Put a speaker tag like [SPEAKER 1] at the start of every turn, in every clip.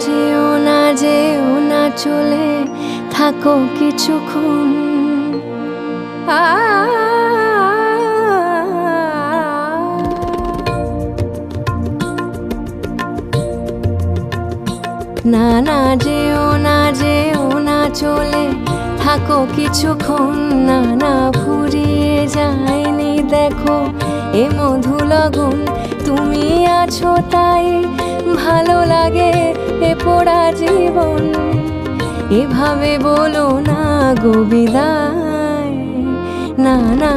[SPEAKER 1] যেও না যেও না, চলে থাকো কিছুক্ষণ। আ। না না, যেও না যেও না, চলে থাকো কিছুক্ষণ। না না, ফুরিয়ে যায়নি, দেখো এ মধু লগন তুমি আছো তাই ভালো লাগে পোড়া জীবন। এভাবে বলো না গো বিদায়। না না,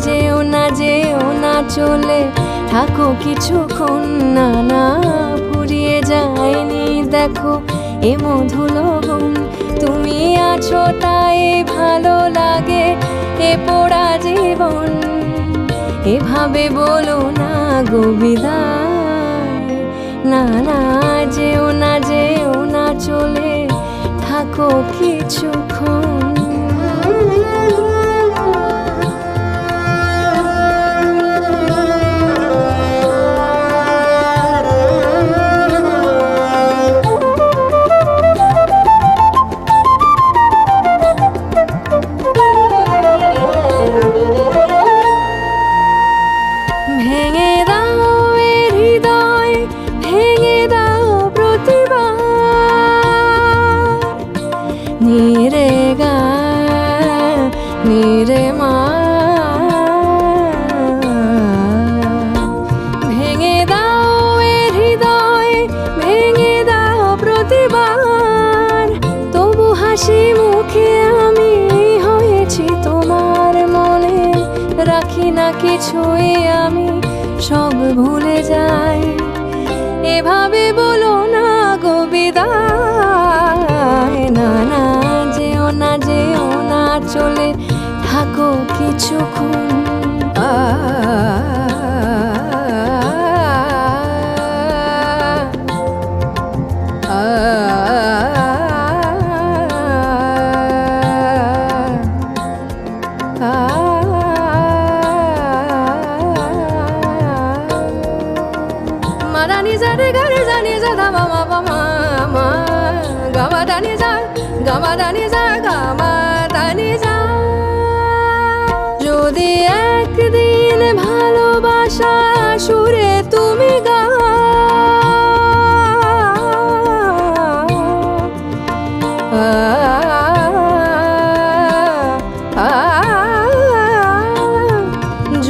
[SPEAKER 1] যেও না যেও না, চলে থাকো কিছুক্ষণ। না না, ফুরিয়ে যায়নি, দেখো এ মধু তুমি আছো তাই ভালো লাগে এ পোড়া জীবন। এভাবে বলো না গো বিদায়। না না, যেও চলে থাকো কিছুক্ষণ। নিরে মা, ভেঙে দাও এ হৃদয়, ভেঙে দাও প্রতিবার। তবু হাসি মুখে আমি হয়েছি তোমার মনে। রাখি না কিছুই আমি, সব ভুলে যাই। এভাবে বলো না গো বিদায়। না না, যেও না যেও না, চলে থাকো কিছুক্ষণ। গারে জানি যা ধামা মা পা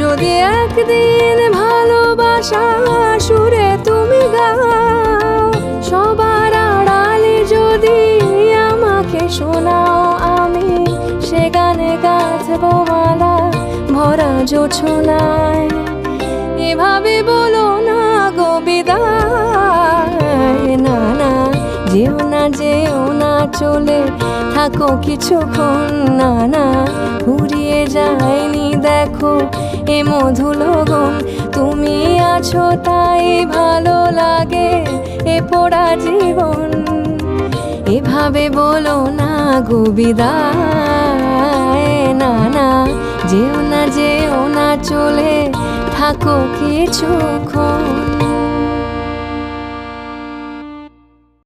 [SPEAKER 1] যদি একদিন ভালোবাসা সুরে তুমি গাও সবার আড়ালে যদি আমাকে শোনাও আমি, সে গানে গাঁথব মালা ভরা জোছনায়। এভাবে বলো না গো বিদায়, না না, যেও না যেও না চলে থাকো কিছুক্ষণ, না না, ঘুরিয়ে যায়নি, দেখো এ মধু লগন তুমি আছো তাই ভালো লাগে এ পোড়া জীবন। এভাবে বলো না গো বিদায়, না না, যেও না যেও না, চলে থাকো কিছুক্ষণ।